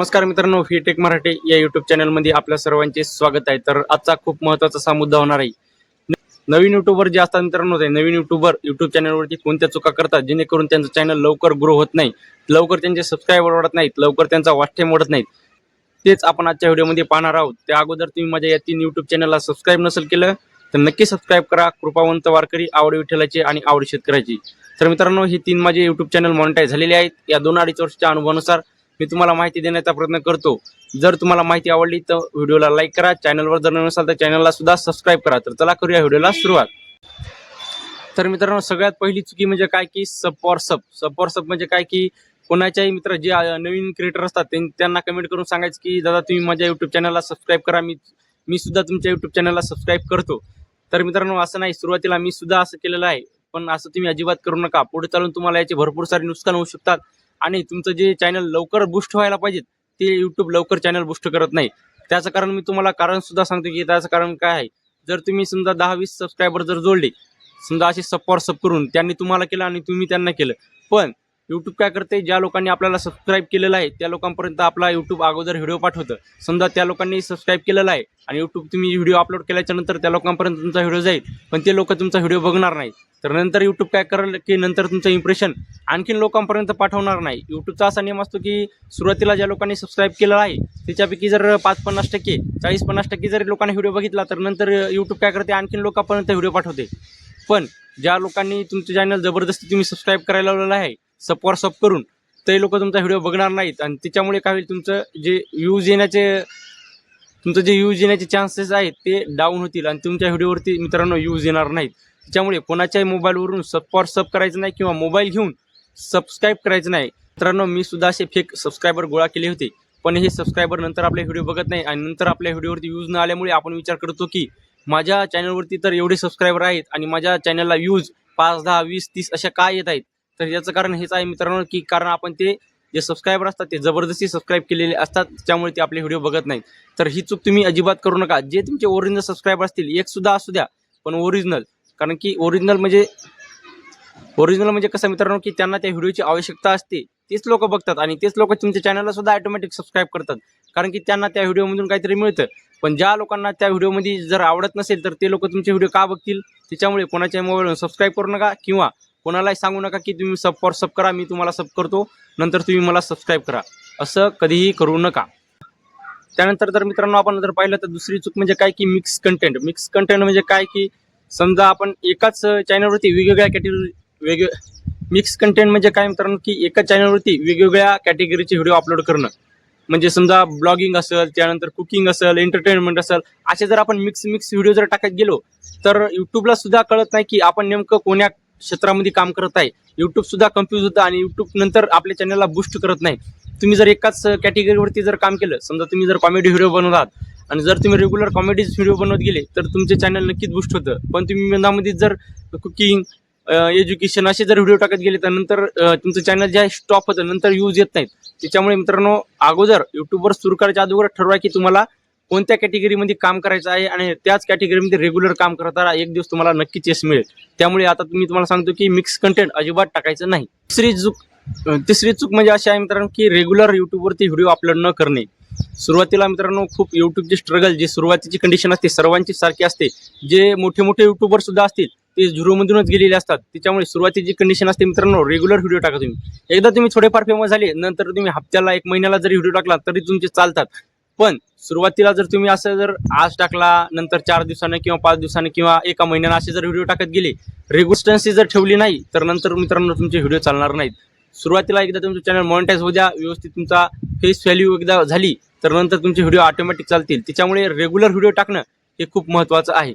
नमस्कार मित्रांनो टेक मराठी या युट्यूब चॅनलमध्ये आपल्या सर्वांचे स्वागत आहे. तर आजचा खूप महत्त्वाचा असा मुद्दा होणार आहे. नवीन युट्यूबर जे असतात मित्रांनो ते नवीन युट्यूबर युट्यूब चॅनलवरती कोणत्या चुका करतात? जेणेकरून त्यांचं चॅनल लवकर ग्रो होत नाही. लवकर त्यांचे सबस्क्रायबर वाढत नाहीत. लवकर त्यांचा वाच वाढत नाहीत. तेच आपण आजच्या व्हिडिओमध्ये पाहणार आहोत. त्या अगोदर तुम्ही माझ्या या तीन युट्यूब चॅनलला सबस्क्राईब नसेल केलं तर नक्की सबस्क्राईब करा. कृपावंत वारकरी आवड विठ्ठलाची आणि आवड शेतकऱ्याची. तर मित्रांनो ही तीन माझे युट्यूब चॅनल मॉनिटाईज झालेले आहेत. या दोन अडीच वर्षाच्या अनुभवानुसार मी तुम्हाला माहिती देण्याचा प्रयत्न करतो. जर तुम्हाला माहिती आवडली तर व्हिडिओला लाईक करा. चॅनलवर जर नसाल तर चॅनलला सुद्धा सबस्क्राईब करा. तर चला करूया व्हिडिओला सुरुवात. तर मित्रांनो सगळ्यात पहिली चुकी म्हणजे काय की सप और म्हणजे काय की कोणाच्याही मित्र जे नवीन क्रिएटर असतात त्यांना कमेंट करून सांगायचं की दादा तुम्ही माझ्या युट्यूब चॅनलला सबस्क्राईब करा. मी मी सुद्धा तुमच्या युट्यूब चॅनलला सबस्क्राईब करतो. तर मित्रांनो असं नाही. सुरुवातीला मी सुद्धा असं केलेलं आहे. पण असं तुम्ही अजिबात करू नका. पुढे चालून तुम्हाला याचे भरपूर सारे नुकसान होऊ शकतात. आणि तुमचं जे चॅनल लवकर बुस्ट व्हायला पाहिजे ते यूट्यूब लवकर चॅनल बुस्ट करत नाही. त्याचं कारण मी तुम्हाला कारण सुद्धा सांगतो की त्याचं कारण काय आहे? जर तुम्ही समजा दहा वीस सबस्क्रायबर जर जोडले समजा असे सप सब करून त्यांनी तुम्हाला केलं आणि तुम्ही त्यांना केलं पण यूट्यूब काय करते? ज्या लोकांनी आपल्याला सबस्क्राईब केलेलं आहे त्या लोकांपर्यंत आपला यूट्यूब अगोदर व्हिडिओ पाठवतं. समजा त्या लोकांनी सबस्क्राईब केलेला आहे आणि यूट्यूब तुम्ही व्हिडिओ अपलोड केल्याच्यानंतर त्या लोकांपर्यंत तुमचा व्हिडिओ जाईल पण ते लोक तुमचा व्हिडिओ बघणार नाही तर नंतर यूट्यूब काय करेल की नंतर तुमचं इम्प्रेशन आणखीन लोकांपर्यंत पाठवणार नाही. यूट्यूबचा असा नियम असतो की सुरुवातीला ज्या लोकांनी सबस्क्राईब केलं आहे त्याच्यापैकी जर पाच पन्नास टक्के चाळीस पन्नास टक्के जरी लोकांनी व्हिडिओ बघितला तर नंतर यूट्यूब काय करते? आणखीन लोकांपर्यंत व्हिडिओ पाठवते. पण ज्या लोकांनी तुमचं चॅनल जबरदस्ती तुम्ही सबस्क्राईब करायला लावलेलं आहे सपवर सप करून ते लोक तुमचा व्हिडिओ बघणार नाहीत. आणि त्याच्यामुळे काय होईल तुमचं जे व्ह्यूज येण्याचे तुमचं जे व्ह्यूज येण्याचे चान्सेस आहेत ते डाऊन होतील. आणि तुमच्या व्हिडिओवरती मित्रांनो व्ह्यूज येणार नाहीत. त्याच्यामुळे कोणाच्याही मोबाईलवरून सपवर सप करायचं नाही किंवा मोबाईल घेऊन सबस्क्राईब करायचं नाही. मित्रांनो मी सुद्धा असे फेक सबस्क्रायबर गोळा केले होते. पण हे सबस्क्रायबर नंतर आपले व्हिडिओ बघत नाही. आणि नंतर आपल्या व्हिडिओवरती व्ह्यूज न आल्यामुळे आपण विचार करतो की माझ्या चॅनलवरती तर एवढे सबस्क्रायबर आहेत आणि माझ्या चॅनलला व्ह्यूज पाच दहा वीस तीस अशा काय येत आहेत? तर याचं कारण हेच आहे मित्रांनो की कारण आपण ते जे सबस्क्रायबर असतात ते जबरदस्ती सबस्क्राईब केलेले असतात त्यामुळे ते आपले व्हिडिओ बघत नाहीत. तर ही चूक तुम्ही अजिबात करू नका. जे तुमचे ओरिजिनल सबस्क्रायबर असतील एक सुद्धा असू द्या पण ओरिजिनल कारण की ओरिजिनल म्हणजे ओरिजिनल म्हणजे कसं मित्रांनो की त्यांना त्या व्हिडिओची आवश्यकता असते. तेच लोक बघतात आणि तेच लोक तुमच्या चॅनलला सुद्धा ऑटोमॅटिक सबस्क्राईब करतात. कारण की त्यांना त्या व्हिडिओमधून काहीतरी मिळतं. पण ज्या लोकांना त्या व्हिडिओमध्ये जर आवडत नसेल तर ते लोक तुमचे व्हिडिओ का बघतील? त्याच्यामुळे कोणाच्या मोबाईलवर सबस्क्राईब करू नका किंवा कोणालाही सांगू नका की तुम्ही सब फॉर सब करा मी तुम्हाला सब करतो. नंतर तुम्ही मला सबस्क्राईब करा. असं कधीही करू नका. त्यानंतर जर मित्रांनो आपण जर पाहिलं तर दुसरी चूक म्हणजे काय की मिक्स कंटेंट मिक्स कंटेंट म्हणजे काय की समजा आपण एकाच चॅनलवरती वेगवेगळ्या कॅटेगरी वेगळे मिक्स कंटेंट म्हणजे काय मित्रांनो की एकाच चॅनलवरती वेगवेगळ्या कॅटेगरीचे व्हिडिओ अपलोड करणं. म्हणजे समजा ब्लॉगिंग असेल त्यानंतर कुकिंग असेल एंटरटेनमेंट असेल असे जर आपण मिक्स मिक्स व्हिडिओ जर टाकत गेलो तर युट्यूबला सुद्धा कळत नाही की आपण नेमकं कोण्या क्षेत्रामध्ये काम करत आहे. युट्यूब सुद्धा कन्फ्यूज होतं आणि युट्यूब नंतर आपल्या चॅनलला बूस्ट करत नाही. तुम्ही जर एकाच कॅटेगरीवरती जर काम केलं समजा तुम्ही जर कॉमेडी व्हिडिओ बनवतात आणि जर तुम्ही रेग्युलर कॉमेडीज व्हिडिओ बनवत गेले तर तुमचे चॅनल नक्कीच बूस्ट होतं. पण तुम्ही मेंदामध्ये जर कुकिंग एज्युकेशन असे जर व्हिडिओ टाकत गेले तर नंतर तुमचं चॅनल जे आहे स्टॉप होतं. नंतर यूज येत नाहीत. त्याच्यामुळे मित्रांनो अगोदर युट्यूबवर सुरू करायच्या अगोदर ठरवा की तुम्हाला कोणत्या कॅटेगरीमध्ये काम करायचं आहे आणि त्याच कॅटेगरीमध्ये रेग्युलर काम करत राहा एक दिवस तुम्हाला नक्कीच यश मिळेल. त्यामुळे आता तुम्ही तुम्हाला सांगतो की मिक्स कंटेंट अजिबात टाकायचं नाही. तिसरी चूक तिसरी चूक म्हणजे अशी आहे मित्रांनो की रेग्युलर यूट्यूबवरती व्हिडिओ अपलोड न करणे. सुरुवातीला मित्रांनो खूप यूट्यूबची स्ट्रगल जी सुरुवातीची कंडिशन असते सर्वांची सारखी असते. जे मोठे मोठे युट्यूबर सुद्धा असतील ते झिरोमधूनच गेलेले असतात. त्याच्यामुळे सुरुवातीची कंडिशन असते मित्रांनो रेग्युलर व्हिडिओ टाका तुम्ही. एकदा तुम्ही थोडेफार फेमस झाले नंतर तुम्ही हप्त्याला एक महिन्याला जरी व्हिडिओ टाकला तरी तुमचे चालतात. पण सुरुवातीला जर तुम्ही असं जर आज टाकला नंतर चार दिवसानं किंवा पाच दिवसानं किंवा एका महिन्यानं असे जर व्हिडिओ टाकत गेले रेगुस्टन्सी जर ठेवली नाही तर नंतर मित्रांनो तुमचे व्हिडिओ चालणार नाहीत. सुरुवातीला एकदा तुमचं चॅनल मॉनिटाईज होऊ द्या व्यवस्थित तुमचा फेस व्हॅल्यू एकदा झाली तर नंतर तुमचे व्हिडिओ ऑटोमॅटिक चालतील. त्याच्यामुळे रेग्युलर व्हिडिओ टाकणं हे खूप महत्त्वाचं आहे.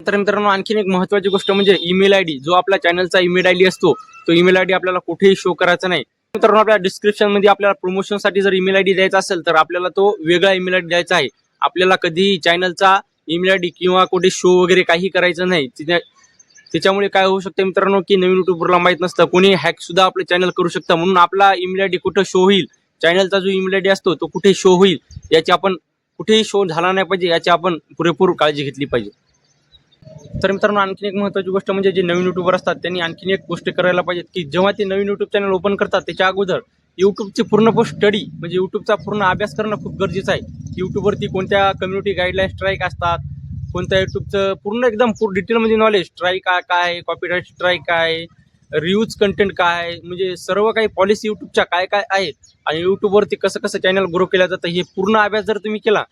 नंतर मित्रांनो आणखीन एक महत्त्वाची गोष्ट म्हणजे ईमेल आय डी जो आपल्या चॅनलचा ईमेल आय डी असतो तो ईमेल आय डी आपल्याला कुठेही शो करायचा नाही. मित्रांनो आपल्या डिस्क्रिप्शनमध्ये आपल्याला प्रमोशनसाठी जर ईमेल आय डी द्यायचा असेल तर आपल्याला तो वेगळा ईमेल आय डी द्यायचा आहे. आपल्याला कधीही चॅनलचा ईमेल आय डी किंवा कुठे शो वगैरे काही करायचं नाही. त्याच्यामुळे काय होऊ शकतं मित्रांनो की नवीन युट्यूबरला माहीत नसतं. कोणी हॅक सुद्धा आपलं चॅनल करू शकतं. म्हणून आपला ईमेल आय डी कुठं शो होईल चॅनलचा जो ईमेल आय डी असतो तो कुठे शो होईल याची आपण कुठेही शो झाला नाही पाहिजे याची आपण पुरेपूर काळजी घेतली पाहिजे. तर मित्रांनो आणखीन एक महत्त्वाची गोष्ट म्हणजे जे नवीन युट्यूबर असतात त्यांनी आणखीन एक गोष्ट करायला पाहिजे की जेव्हा ते नवीन यूट्यूब चॅनल ओपन करतात त्याच्या अगोदर यूट्यूबची पूर्ण स्टडी म्हणजे यूट्यूबचा पूर्ण अभ्यास करणं खूप गरजेचं आहे. यूट्यूबवरती कोणत्या कम्युनिटी गाईडलाईन स्ट्राईक असतात कोणत्या यूट्यूबचं पूर्ण एकदम पूर्ण डिटेलमध्ये नॉलेज स्ट्राईक काय काय आहे कॉपीराईट स्ट्राईक काय आहे रिव्ह्यूज कंटेंट काय आहे म्हणजे सर्व काही पॉलिसी यूट्यूबच्या काय काय आहेत आणि यूट्यूबवरती कसं कसं चॅनल ग्रो केलं जातं हे पूर्ण अभ्यास जर तुम्ही केला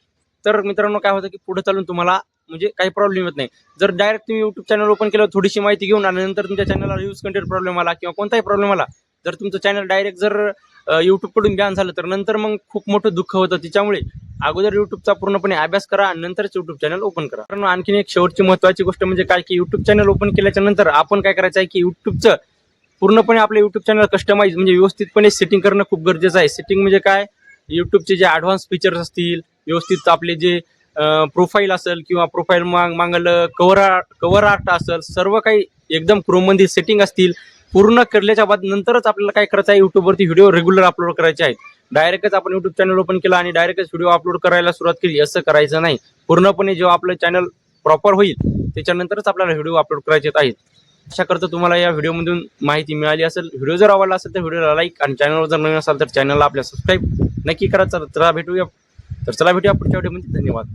तर मित्रांनो काय होतं की पुढे चालून तुम्हाला म्हणजे काही प्रॉब्लेम येत नाही. जर डायरेक्ट तुम्ही यूट्यूब चॅनल ओपन केलं थोडीशी माहिती घेऊन आणि नंतर तुमच्या चॅनलला रिव्ह्यूज कंटेंट प्रॉब्लेम आला किंवा कोणताही प्रॉब्लेम आला जर तुमचं चॅनल डायरेक्ट जर यूट्यूबकडून बॅन झालं तर नंतर मग खूप मोठं दुःख होतं. त्याच्यामुळे अगोदर यूट्यूबचा पूर्णपणे अभ्यास करा आणि नंतरच यूट्यूब चॅनल ओपन करा. कारण आणखीन एक शेवटची महत्त्वाची गोष्ट म्हणजे काय की यूट्यूब चॅनल ओपन केल्याच्यानंतर आपण काय करायचं आहे की यूट्यूबचं पूर्णपणे आपलं यूट्यूब चॅनल कस्टमाइज म्हणजे व्यवस्थितपणे सेटिंग करणं खूप गरजेचं आहे. सेटिंग म्हणजे काय? यूट्यूबचे जे ॲडव्हान्स फीचर्स असतील व्यवस्थित आपले जे प्रोफाईल असेल किंवा प्रोफाईल माग मागलं कवर आर्ट कवर आर्ट असेल सर्व काही एकदम क्रोममध्ये सेटिंग असतील पूर्ण करल्याच्या बाद नंतरच आपल्याला काय करायचं आहे यूट्यूबवरती व्हिडिओ रेग्युलर अपलोड करायचे आहेत. डायरेक्टच आपण यूट्यूब चॅनल ओपन केला आणि डायरेक्टच व्हिडिओ अपलोड करायला सुरुवात केली असं करायचं नाही. पूर्णपणे जेव्हा आपलं चॅनल प्रॉपर होईल त्याच्यानंतरच आपल्याला व्हिडिओ अपलोड करायचे आहेत. अशा करता तुम्हाला या व्हिडिओमधून माहिती मिळाली असेल. व्हिडिओ जर आवडला असेल तर व्हिडिओला लाईक आणि चॅनलवर जर नवीन असाल तर चॅनलला आपल्या सबस्क्राईब नक्की करा. चला भेटूया. तर चला भेटूया पुढच्या व्हिडिओमध्ये धन्यवाद.